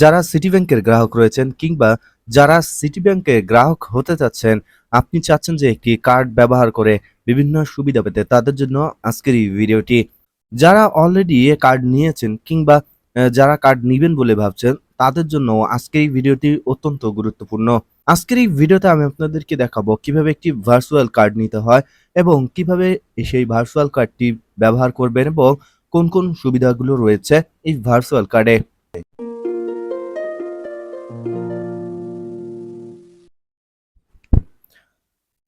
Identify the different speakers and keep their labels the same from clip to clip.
Speaker 1: যারা সিটি ব্যাংকের গ্রাহক রয়েছেন কিংবা যারা সিটি ব্যাংকের গ্রাহক হতে চাচ্ছেন, আপনি চাচ্ছেন যে একটি কার্ড ব্যবহার করে বিভিন্ন সুবিধা পেতে, তাদের জন্য আজকের এই ভিডিওটি। যারা অলরেডি কার্ড নিয়েছেন কিংবা যারা কার্ড নেবেন বলে ভাবছেন, তাদের জন্য আজকের এই ভিডিওটি অত্যন্ত গুরুত্বপূর্ণ। আজকের এই ভিডিওতে আমি আপনাদেরকে দেখাবো কীভাবে একটি ভার্চুয়াল কার্ড নিতে হয় এবং কীভাবে সেই ভার্চুয়াল কার্ডটি ব্যবহার করবেন এবং কোন কোন সুবিধাগুলো রয়েছে এই ভার্চুয়াল কার্ডে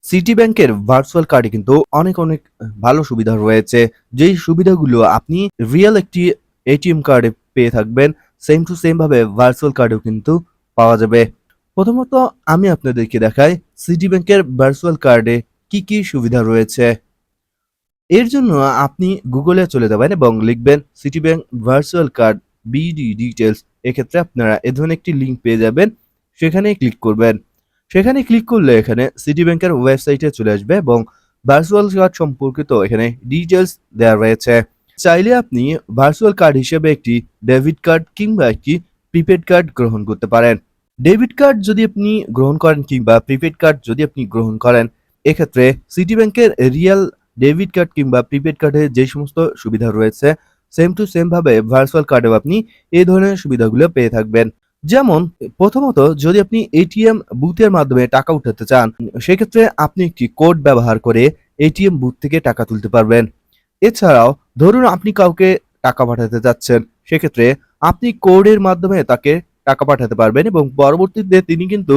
Speaker 1: সিটি ব্যাংকের ভার্চুয়াল কার্ডে কিন্তু অনেক অনেক ভালো সুবিধা রয়েছে। যেই সুবিধাগুলো আপনি রিয়েল একটি এটিএম কার্ডে পেয়ে থাকবেন সেম টু সেম ভাবে ভার্চুয়াল কার্ডেও কিন্তু পাওয়া যাবে। প্রথমত আমি আপনাদেরকে দেখাই সিটি ব্যাংকের ভার্চুয়াল কার্ডে কি কি সুবিধা রয়েছে। এর জন্য আপনি গুগলে চলে যাবেন এবং লিখবেন city bank virtual card BD details এক্ষেত্রে আপনারা এ ধরনের একটি লিঙ্ক পেয়ে যাবেন। সেখানে ক্লিক করবেন। সেখানে ক্লিক করলে এখানে সিটি ব্যাংকের ওয়েবসাইটে চলে আসবে এবং ভার্চুয়াল কার্ড সম্পর্কিত এখানে ডিটেলস দেওয়া রয়েছে। চাইলে আপনি ভার্চুয়াল কার্ড হিসেবে একটি ডেবিট কার্ড কিংবা একটি প্রিপেড কার্ড গ্রহণ করতে পারেন। ডেবিট কার্ড যদি আপনি গ্রহণ করেন কিংবা প্রিপেড কার্ড যদি আপনি গ্রহণ করেন, এক্ষেত্রে সিটি ব্যাংকের রিয়েল ডেবিট কার্ড কিংবা প্রিপেড কার্ডে যে সমস্ত সুবিধা রয়েছে সেম টু সেম ভাবে ভার্চুয়াল কার্ডেও আপনি এই ধরনের সুবিধাগুলো পেয়ে থাকবেন। যেমন, প্রথমত যদি আপনি এটিএম বুথের মাধ্যমে টাকা উঠাতে চান, সেক্ষেত্রে আপনি একটি কোড ব্যবহার করে এটিএম বুথ থেকে টাকা তুলতে পারবেন। এছাড়াও, ধরুন আপনি কাউকে টাকা পাঠাতে যাচ্ছেন, সেক্ষেত্রে আপনি কোডের মাধ্যমে তাকে টাকা পাঠাতে পারবেন এবং পরবর্তীতে তিনি কিন্তু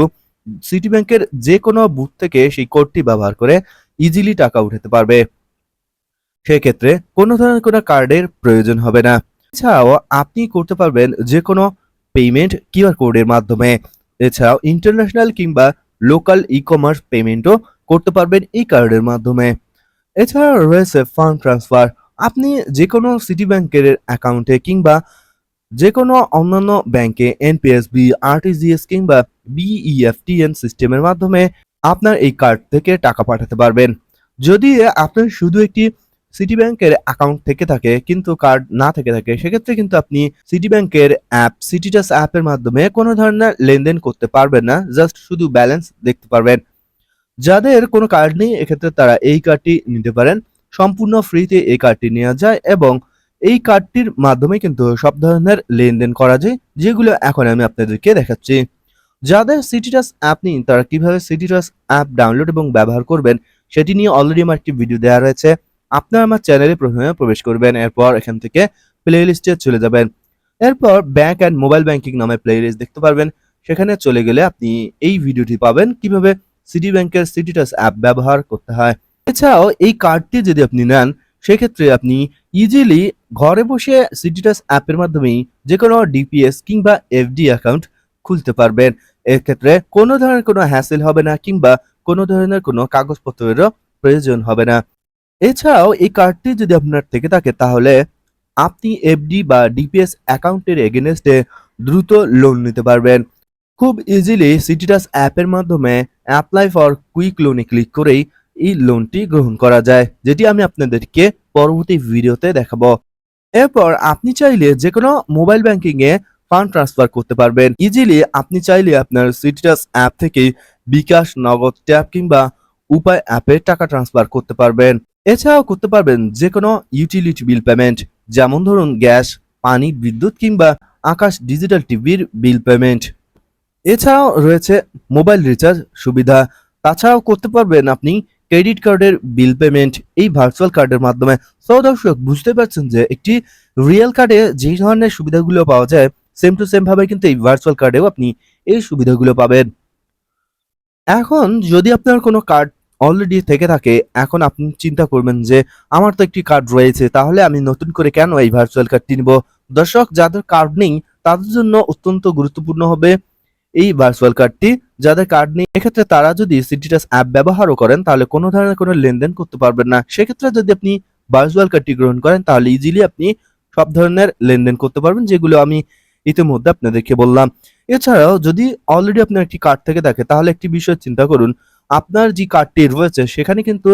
Speaker 1: সিটি ব্যাংকের যে কোনো বুথ থেকে সেই কোডটি ব্যবহার করে ইজিলি টাকা উঠাতে পারবে। সেক্ষেত্রে কোনো ধরনের কোনো কার্ডের প্রয়োজন হবে না। এছাড়াও, আপনি করতে পারবেন যে কোনো পেমেন্ট কিউআর কোডের মাধ্যমে। এছাড়াও ইন্টারন্যাশনাল কিংবা লোকাল ই কমার্স পেমেন্টও করতে পারবেন এই কার্ডের মাধ্যমে। এছাড়া রয়েছে ফান্ড ট্রান্সফার আপনি যে কোনো সিটি ব্যাংকের অ্যাকাউন্টে কিংবা যে কোনো অন্যান্য ব্যাংকে এনপিএসবি আরটিজিএস কিংবা বিইএফটিএন সিস্টেমের মাধ্যমে আপনার এই কার্ড থেকে টাকা পাঠাতে পারবেন। যদি আপনার শুধু একটি সিটি ব্যাংকের অ্যাকাউন্ট থেকে থাকে, কিন্তু কার্ড না থেকে থাকে, সেক্ষেত্রে কিন্তু আপনি সিটি ব্যাংকের অ্যাপ সিটিটাস অ্যাপের মাধ্যমে কোনো ধরনের লেনদেন করতে পারবেন না জাস্ট শুধু ব্যালেন্স দেখতে পারবেন। যাদের কোনো কার্ড নেই, এক্ষেত্রে তারা এই কার্ডটি নিতে পারেন। সম্পূর্ণ ফ্রিতে এই কার্ডটি নেওয়া যায় এবং এই কার্ডটির মাধ্যমে কিন্তু সব ধরনের লেনদেন করা যায়, যেগুলো এখন আমি আপনাদেরকে দেখাচ্ছি। যাদের সিটিটাস অ্যাপ নেই, তারা কীভাবে সিটিটাস অ্যাপ ডাউনলোড এবং ব্যবহার করবেন, সেটি নিয়ে অলরেডি আমার একটি ভিডিও দেওয়া রয়েছে। আপনারা আমার চ্যানেলে প্রথমে প্রবেশ করবেন, এরপর এখান থেকে প্লে লিস্টে চলে যাবেন। এরপর ব্যাংক অ্যান্ড মোবাইল ব্যাংকিং নামে প্লে লিস্ট দেখতে পারবেন। সেখানে চলে গেলে আপনি এই ভিডিওটি পাবেন, কীভাবে সিটি ব্যাংকের সিটিটাস অ্যাপ ব্যবহার করতে হয়। এছাড়াও এই কার্ডটি যদি আপনি নেন, সেক্ষেত্রে আপনি ইজিলি ঘরে বসে সিটিটাস অ্যাপের মাধ্যমেই যে কোনো ডিপিএস কিংবা এফডি অ্যাকাউন্ট খুলতে পারবেন। এক্ষেত্রে কোনো ধরনের কোনো হ্যাসেল হবে না কিংবা কোনো ধরনের কোনো কাগজপত্রেরও প্রয়োজন হবে না। এছাড়াও এই কার্ডটি যদি আপনার থেকে থাকে, তাহলে আপনি এফডি বা ডিপিএস অ্যাকাউন্টের এগেনস্টে দ্রুত লোন নিতে পারবেন। খুব ইজিলি সিটিটাস অ্যাপের মাধ্যমে অ্যাপ্লাই ফর কুইক লোনে ক্লিক করেই এই লোনটি গ্রহণ করা যায়, যেটি আমি আপনাদেরকে পরবর্তী ভিডিওতে দেখাবো। এরপর আপনি চাইলে যে কোনো মোবাইল ব্যাংকিং এ ফান্ড ট্রান্সফার করতে পারবেন। ইজিলি আপনি চাইলে আপনার সিটিটাস অ্যাপ থেকে বিকাশ নগদ ট্যাপ কিংবা উপায় অ্যাপে টাকা ট্রান্সফার করতে পারবেন। এছাড়াও করতে পারবেন যে কোনো ইউটিলিটি বিল পেমেন্ট যেমন ধরুন গ্যাস, পানি, বিদ্যুৎ কিংবা আকাশ ডিজিটাল টিভির বিল পেমেন্ট এছাড়াও রয়েছে মোবাইল রিচার্জ সুবিধা। তাছাড়াও করতে পারবেন আপনি ক্রেডিট কার্ডের বিল পেমেন্ট এই ভার্চুয়াল কার্ডের মাধ্যমে। সো দর্শক, বুঝতে পারছেন যে একটি রিয়েল কার্ডে যেই ধরনের সুবিধাগুলো পাওয়া যায় সেম টু সেম ভাবে কিন্তু এই ভার্চুয়াল কার্ডেও আপনি এই সুবিধাগুলো পাবেন। এখন যদি আপনার কোনো কার্ড অলরেডি থেকে থাকে, এখন আপনি চিন্তা করবেন যে, আমার তো একটি কার্ড রয়েছে, তাহলে আমি নতুন করে কেন এই ভার্চুয়াল কার্ডটি নিব দর্শক, যাদের কার্ড নেই, তাদের জন্য অত্যন্ত গুরুত্বপূর্ণ হবে এই ভার্চুয়াল কার্ডটি যাদের কার্ড নেই, এক্ষেত্রে তারা যদি সিটিটাস অ্যাপ ব্যবহারও করেন, তাহলে কোনো ধরনের কোনো লেনদেন করতে পারবেন না। সেক্ষেত্রে যদি আপনি ভার্চুয়াল কার্ডটি গ্রহণ করেন, তাহলে ইজিলি আপনি সব ধরনের লেনদেন করতে পারবেন, যেগুলো আমি ইতিমধ্যে আপনাদেরকে বললাম। এছাড়াও যদি অলরেডি আপনার একটি কার্ড থেকে থাকে, তাহলে একটি বিষয় চিন্তা করুন। আপনার যে কার্ডটি রয়েছে, সেখানে কিন্তু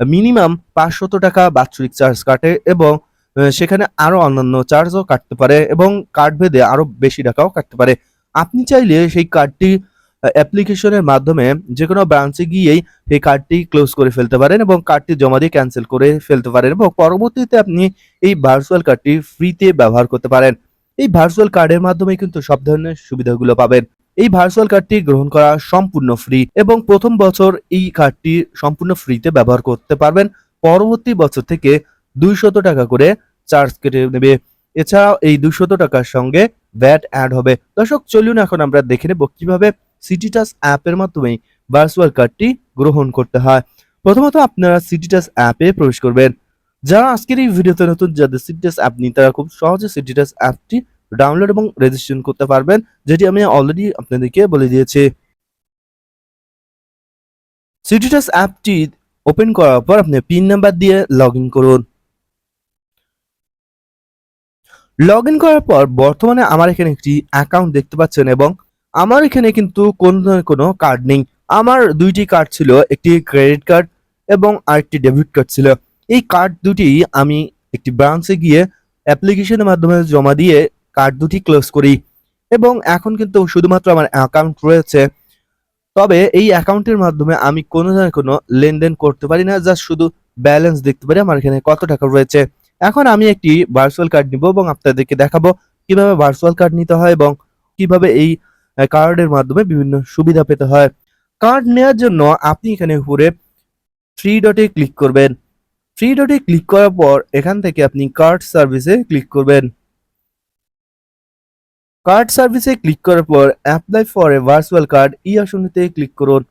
Speaker 1: মিনিমাম পাঁচশত টাকা বাৎসরিক চার্জ কাটে এবং সেখানে আরও অন্যান্য চার্জও কাটতে পারে এবং কার্ড ভেদে আরও বেশি টাকাও কাটতে পারে। আপনি চাইলে সেই কার্ডটি অ্যাপ্লিকেশনের মাধ্যমে যে কোনো ব্রাঞ্চে গিয়েই সেই কার্ডটি ক্লোজ করে ফেলতে পারেন এবং কার্ডটি জমা দিয়ে ক্যান্সেল করে ফেলতে পারেন এবং পরবর্তীতে আপনি এই ভার্চুয়াল কার্ডটি ফ্রিতে ব্যবহার করতে পারেন। এই ভার্চুয়াল কার্ডের মাধ্যমে কিন্তু সব ধরনের সুবিধাগুলো পাবেন। এই ভার্চুয়াল কার্ডটি গ্রহণ করা সম্পূর্ণ ফ্রি এবং প্রথম বছর এই কার্ডটি সম্পূর্ণ ফ্রিতে ব্যবহার করতে পারবেন। পরবর্তী বছর থেকে দুইশত টাকা করে চার্জ কেটে নেবে। এছাড়াও এই দুশত টাকার সঙ্গে ভ্যাট অ্যাড হবে। দর্শক, চলুন এখন আমরা দেখে নেব কীভাবে সিটি টাচ অ্যাপের মাধ্যমে ভার্চুয়াল কার্ডটি গ্রহণ করতে হয়। প্রথমত আপনারা সিটি টাচ অ্যাপে প্রবেশ করবেন। যারা আজকের এই ভিডিওতে নতুন, যাদের সিটি টাচ অ্যাপ নেই, তারা খুব সহজে সিটি টাচ অ্যাপটি ডাউনলোড এবং রেজিস্ট্রেশন করতে পারবেন, যেটি আমি অলরেডি আপনাদেরকে বলে দিয়েছি। সিটিটাস অ্যাপটি ওপেন করার পর আপনি পিন নাম্বার দিয়ে লগ করুন। লগ করার পর বর্তমানে আমার এখানে একটি অ্যাকাউন্ট দেখতে পাচ্ছেন এবং আমার এখানে কিন্তু কোনো কোনো কার্ড নেই। আমার দুইটি কার্ড ছিল, একটি ক্রেডিট কার্ড এবং আরেকটি ডেবিট কার্ড ছিল। এই কার্ড দুটি আমি একটি ব্রাঞ্চে গিয়ে অ্যাপ্লিকেশনের মাধ্যমে জমা দিয়ে কার্ড দুটি ক্লোজ করি। এবং এখন কিন্তু শুধুমাত্র আমার অ্যাকাউন্ট রয়েছে। তবে এই অ্যাকাউন্টের মাধ্যমে আমি কোনো ধরনের কোনো লেনদেন করতে পারি না জাস্ট শুধু ব্যালেন্স দেখতে পারি আমার এখানে কত টাকা রয়েছে। এখন আমি একটি ভার্চুয়াল কার্ড নিব এবং আপনাদেরকে দেখাবো কীভাবে ভার্চুয়াল কার্ড নিতে হয় এবং কীভাবে এই কার্ডের মাধ্যমে বিভিন্ন সুবিধা পেতে হয়। কার্ড নেওয়ার জন্য আপনি এখানে উপরে থ্রি ডটে ক্লিক করবেন। থ্রি ডটে ক্লিক করার পর এখান থেকে আপনি কার্ড সার্ভিসে ক্লিক করবেন। কার্ড সার্ভিসে ক্লিক করার পর apply for a virtual card ই আসনটিতে ক্লিক করুন।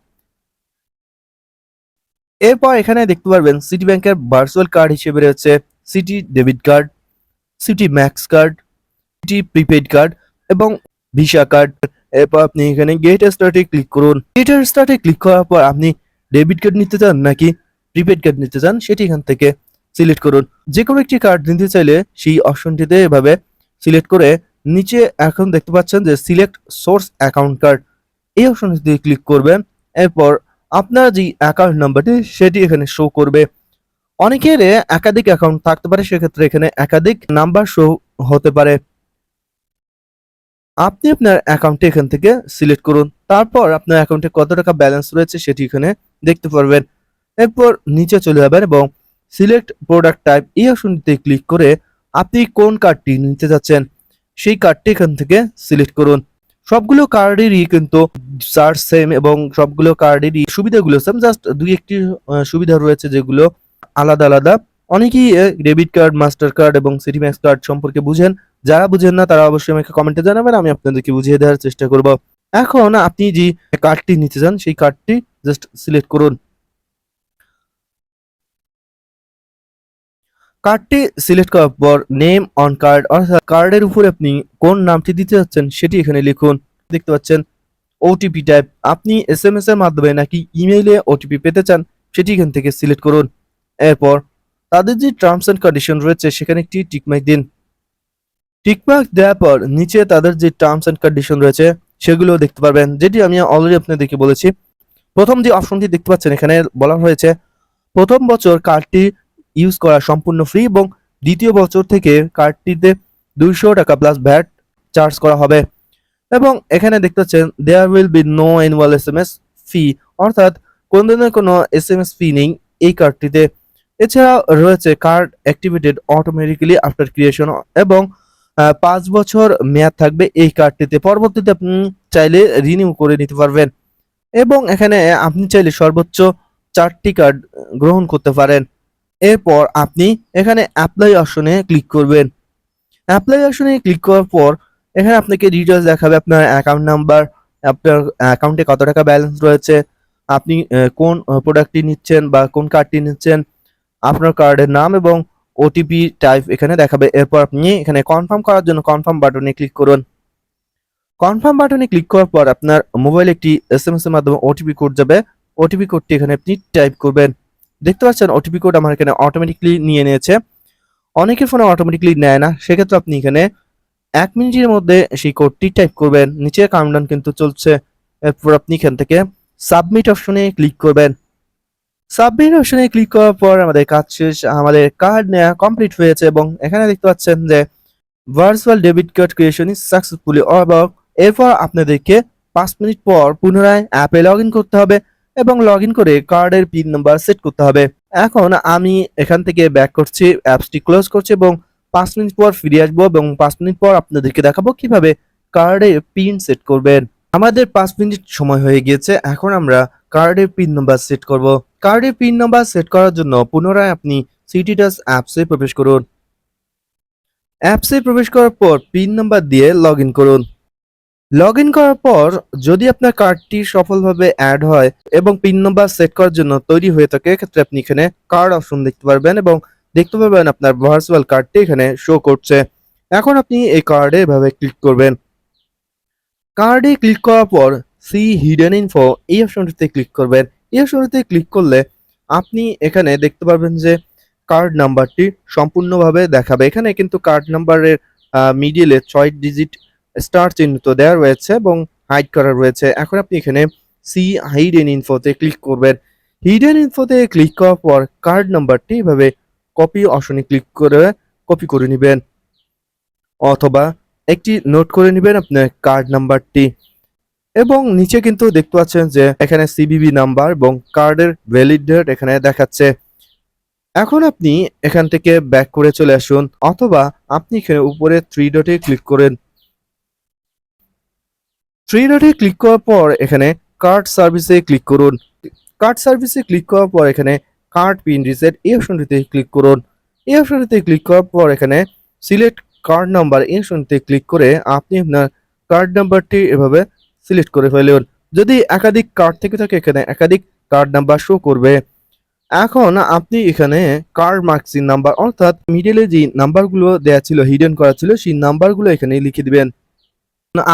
Speaker 1: এরপর এখানে দেখতে পারবেন সিটি ব্যাংকের ভার্চুয়াল কার্ড হিসেবে রয়েছে Citi debit card Citi Max card Citi prepaid card এবং ভিসা কার্ড এরপর আপনি এখানে গেট স্টার্টে ক্লিক করুন। গেট স্টার্টে ক্লিক করার পর আপনি ডেবিট কার্ড নিতে চান নাকি প্রিপেড কার্ড নিতে চান সেটি এখান থেকে সিলেক্ট করুন। যে কোনো একটি কার্ড নিতে চাইলে সেই অপশনটিতে এভাবে সিলেক্ট করে নিচে এখন দেখতে পাচ্ছেন যে সিলেক্ট সোর্স অ্যাকাউন্ট কার্ড এই অপশনটিতে ক্লিক করবেন। এরপর আপনার যে অ্যাকাউন্ট নাম্বারটি সেটি এখানে শো করবে। অনেকের একাধিক অ্যাকাউন্ট থাকতে পারে, সেক্ষেত্রে এখানে একাধিক নাম্বার শো হতে পারে। আপনি আপনার অ্যাকাউন্টে এখান থেকে সিলেক্ট করুন। তারপর আপনার অ্যাকাউন্টে কত টাকা ব্যালেন্স রয়েছে, সেটি এখানে দেখতে পারবেন। এরপর নিচে চলে যাবেন এবং সিলেক্ট প্রোডাক্ট টাইপ এই অপশনটিতে ক্লিক করে আপনি কোন কার্ডটি নিতে যাচ্ছেন। সেই কার্ডটি এখান থেকে সিলেক্ট করুন। সবগুলো কার্ডেরই কিন্তু চার্জ সেম এবং সবগুলো কার্ডেরই সুবিধাগুলো সেম জাস্ট দুই একটি সুবিধা রয়েছে যেগুলো আলাদা আলাদা। অনেকেই ডেবিট কার্ড মাস্টার কার্ড এবং সিটি ম্যাক্স কার্ড সম্পর্কে বুঝেন। যারা বুঝেন না, তারা অবশ্যই আমাকে কমেন্টে জানাবেন, আমি আপনাদেরকে বুঝিয়ে দেওয়ার চেষ্টা করব। এখন আপনি যে কার্ডটি নিতে চান, সেই কার্ডটি জাস্ট সিলেক্ট করুন। কার্ডটি সিলেক্ট করার পর নেম অন কার্ড অর্থাৎ কার্ডের উপরে আপনি কোন নামটি দিতে যাচ্ছেন সেটি এখানে লিখুন। দেখতে পাচ্ছেন ওটিপি টাইপ আপনি এস এম এস এর মাধ্যমে নাকি ইমেইলে ওটিপি পেতে চান, সেটি এখান থেকে সিলেক্ট করুন। এরপর তাদের যে টার্মস এন্ড কন্ডিশন রয়েছে, সেখানে একটি টিকমার্ক দিন। টিকমার্ক দেওয়ার পর নিচে তাদের যে টার্মস এন্ড কন্ডিশন রয়েছে, সেগুলো দেখতে পারবেন, যেটি আমি অলরেডি আপনাদেরকে বলেছি। প্রথম যে অপশনটি দেখতে পাচ্ছেন, এখানে বলা হয়েছে, প্রথম বছর কার্ডটি ইউজ করা সম্পূর্ণ ফ্রি এবং দ্বিতীয় বছর থেকে কার্ডটিতে দুইশো টাকা প্লাস ভ্যাট চার্জ করা হবে। এবং এখানে দেখতে পাচ্ছেন there will be no annual S M S fee অর্থাৎ কোন ধরনের কোনো এস এম এস ফি নেই এই কার্ডটিতে এছাড়া রয়েছে card activated automatically after creation এবং পাঁচ বছর মেয়াদ থাকবে এই কার্ডটিতে পরবর্তীতে আপনি চাইলে রিনিউ করে নিতে পারবেন। এবং এখানে আপনি চাইলে সর্বোচ্চ চারটি কার্ড গ্রহণ করতে পারেন। এরপর আপনি এখানে অ্যাপ্লাই অপশনে ক্লিক করবেন। অ্যাপ্লাই অপশনে ক্লিক করার পর এখানে আপনাকে ডিটেলস দেখাবে আপনার অ্যাকাউন্ট নাম্বার আপনার অ্যাকাউন্টে কত টাকা ব্যালেন্স রয়েছে, আপনি কোন প্রোডাক্টটি নিচ্ছেন বা কোন কার্ডটি নিচ্ছেন, আপনার কার্ডের নাম এবং ওটিপি টাইপ এখানে দেখাবে। এরপর আপনি এখানে কনফার্ম করার জন্য কনফার্ম বাটনে ক্লিক করুন। কনফার্ম বাটনে ক্লিক করার পর আপনার মোবাইলে একটি এস এম এস এর মাধ্যমে ওটিপি কোড যাবে। ওটিপি কোডটি এখানে আপনি টাইপ করবেন। দেখতে পাচ্ছেন ওটিপি কোড আমার এখানে অটোমেটিকলি নিয়ে নিয়েছে। অনেকের ফোনে অটোমেটিকলি নেয় না, সেক্ষেত্রে আপনি এখানে এক মিনিটের মধ্যে সেই কোডটি টাইপ করবেন। নিচে কাউন্টডাউন কিন্তু চলছে। এরপর আপনি এখান থেকে সাবমিট অপশনে ক্লিক করবেন। সাবমিট অপশনে ক্লিক করার পর আমাদের কাজ শেষ। আমাদের কার্ড নেওয়া কমপ্লিট হয়েছে এবং এখানে দেখতে পাচ্ছেন যে virtual debit card creation is successfully order এরপর আপনাদেরকে পাঁচ মিনিট পর পুনরায় অ্যাপে লগ করতে হবে। এবং লগ করে কার্ডের পিন নাম্বার সেট করতে হবে। এখন আমি এখান থেকে ব্যাক করছি অ্যাপসটি ক্লোজ করছি এবং পাঁচ মিনিট পর ফিরে আসব এবং পাঁচ মিনিট পর আপনাদেরকে দেখাবো কীভাবে কার্ডের পিন সেট করবেন। আমাদের পাঁচ মিনিট সময় হয়ে গিয়েছে, এখন আমরা কার্ডের পিন নাম্বার সেট করব। কার্ডের পিন নাম্বার সেট করার জন্য পুনরায় আপনি সিটি টাচ অ্যাপসে প্রবেশ করুন। অ্যাপসে প্রবেশ করার পর পিন নাম্বার দিয়ে লগ করুন। লগ ইন করার পর যদি আপনার কার্ডটি সফলভাবে অ্যাড হয় এবং পিন নাম্বার সেট করার জন্য তৈরি হয়ে থাকে, এক্ষেত্রে আপনি এখানে কার্ড অপশন দেখতে পারবেন এবং দেখতে পারবেন আপনার ভার্চুয়াল কার্ডটি এখানে শো করছে। এখন আপনি এই কার্ডে এভাবে ক্লিক করবেন। কার্ডে ক্লিক করার পর সি হিডেন ইনফো এই অপশনটিতে ক্লিক করবেন। এই অপশনটিতে ক্লিক করলে আপনি এখানে দেখতে পারবেন যে কার্ড নাম্বারটি সম্পূর্ণভাবে দেখাবে। এখানে কিন্তু কার্ড নাম্বারের মিডিলে ছয় ডিজিট স্টার চিহ্নিত দেওয়া রয়েছে এবং হাইড করা রয়েছে। এখন আপনি এখানে সি হিডেন ইনফোতে ক্লিক করবেন। হিডেন ইনফোতে ক্লিক করার পর কার্ড নাম্বারটি এভাবে কপি অপশনে ক্লিক করে কপি করে নেবেন। অথবা একটি নোট করে নেবেন আপনার কার্ড নাম্বারটি এবং নিচে কিন্তু দেখতে পাচ্ছেন যে এখানে সিবিবি নাম্বার এবং কার্ডের ভ্যালিড ডেট এখানে দেখাচ্ছে। এখন আপনি এখান থেকে ব্যাক করে চলে আসুন। অথবা আপনি এখানে উপরে থ্রি ডটে ক্লিক করেন। থ্রি ডটে ক্লিক করার পর এখানে কার্ড সার্ভিসে ক্লিক করুন। কার্ড সার্ভিসে ক্লিক করার পর এখানে কার্ড পিন রিসেট এই অপশনটিতে ক্লিক করুন। এই অপশনটিতে ক্লিক করার পর এখানে সিলেক্ট কার্ড নাম্বার এই অপশনটিতে ক্লিক করে আপনি আপনার কার্ড নাম্বারটি এভাবে সিলেক্ট করে ফেলুন। যদি একাধিক কার্ড থেকে থাকে, এখানে একাধিক কার্ড নাম্বার শো করবে। এখন আপনি এখানে কার্ড মার্কসিং নাম্বার অর্থাৎ মিডলে যে নাম্বারগুলো দেওয়া ছিল হিডেন করা ছিল, সেই নাম্বারগুলো এখানে লিখে দিবেন।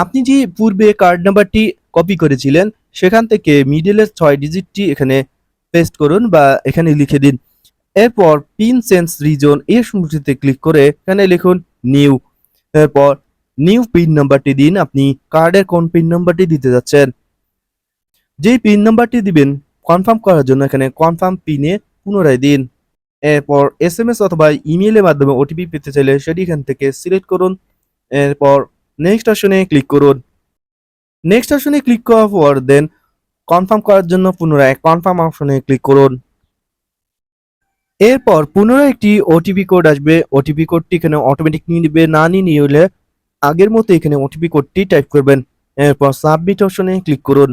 Speaker 1: আপনি যে পূর্বে কার্ড নাম্বারটি কপি করেছিলেন, সেখান থেকে মিডলের ছয় ডিজিটটি এখানে পেস্ট করুন বা এখানে লিখে দিন। এরপর পিন সেন্স রিজন এর সংখ্যাটিতে ক্লিক করে এখানে লিখুন নিউ এরপর নিউ পিন নাম্বারটি দিন, আপনি কার্ডের কোন পিন নাম্বারটি দিতে যাচ্ছেন। যেই পিন নাম্বারটি দিবেন কনফার্ম করার জন্য এখানে কনফার্ম পিনে পুনরায় দিন। এরপর এস এম এস অথবা ইমেলের মাধ্যমে ওটিপি পেতে চাইলে সেটি এখান থেকে সিলেক্ট করুন। এরপর নেক্সট অপশনে ক্লিক করুন। নেক্সট অপশনে ক্লিক করার পর দেন কনফার্ম করার জন্য পুনরায় কনফার্ম অপশনে ক্লিক করুন। এরপর পুনরায় একটি ওটিপি কোড আসবে। ওটিপি কোডটি এখানে অটোমেটিক নিয়ে নেবে। না নিয়ে নিলে আগের মতো এখানে ওটিপি কোডটি টাইপ করবেন। এরপর সাবমিট অপশনে ক্লিক করুন।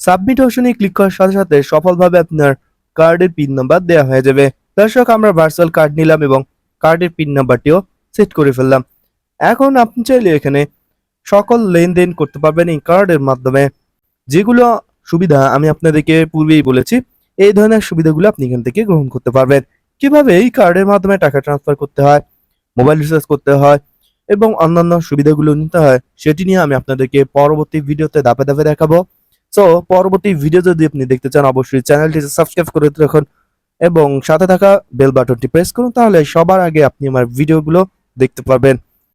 Speaker 1: সাবমিট অপশনে ক্লিক করার সাথে সাথে সফলভাবে আপনার কার্ডের পিন নাম্বার দেওয়া হয়ে যাবে। দর্শক, আমরা ভার্চুয়াল কার্ড নিলাম এবং কার্ডের পিন নাম্বারটিও সেট করে ফেললাম। এখন আপনি চাইলে এখানে সকল লেনদেন করতে পারবেন এই কার্ডের মাধ্যমে। যেগুলো সুবিধা আমি আপনাদেরকে পূর্বেই বলেছি, এই ধরনের সুবিধাগুলো আপনি এখান থেকে গ্রহণ করতে পারবেন। কীভাবে এই কার্ডের মাধ্যমে টাকা ট্রান্সফার করতে হয় মোবাইল রিচার্জ করতে হয় এবং অন্যান্য সুবিধাগুলো নিতে হয়, সেটি নিয়ে আমি আপনাদেরকে পরবর্তী ভিডিওতে ধাপে ধাপে দেখাবো। সো পরবর্তী ভিডিও যদি আপনি দেখতে চান, অবশ্যই চ্যানেলটি সাবস্ক্রাইব করে রাখুন এবং সাথে থাকা বেল বাটনটি প্রেস করুন, তাহলে সবার আগে আপনি আমার ভিডিওগুলো দেখতে পারবেন।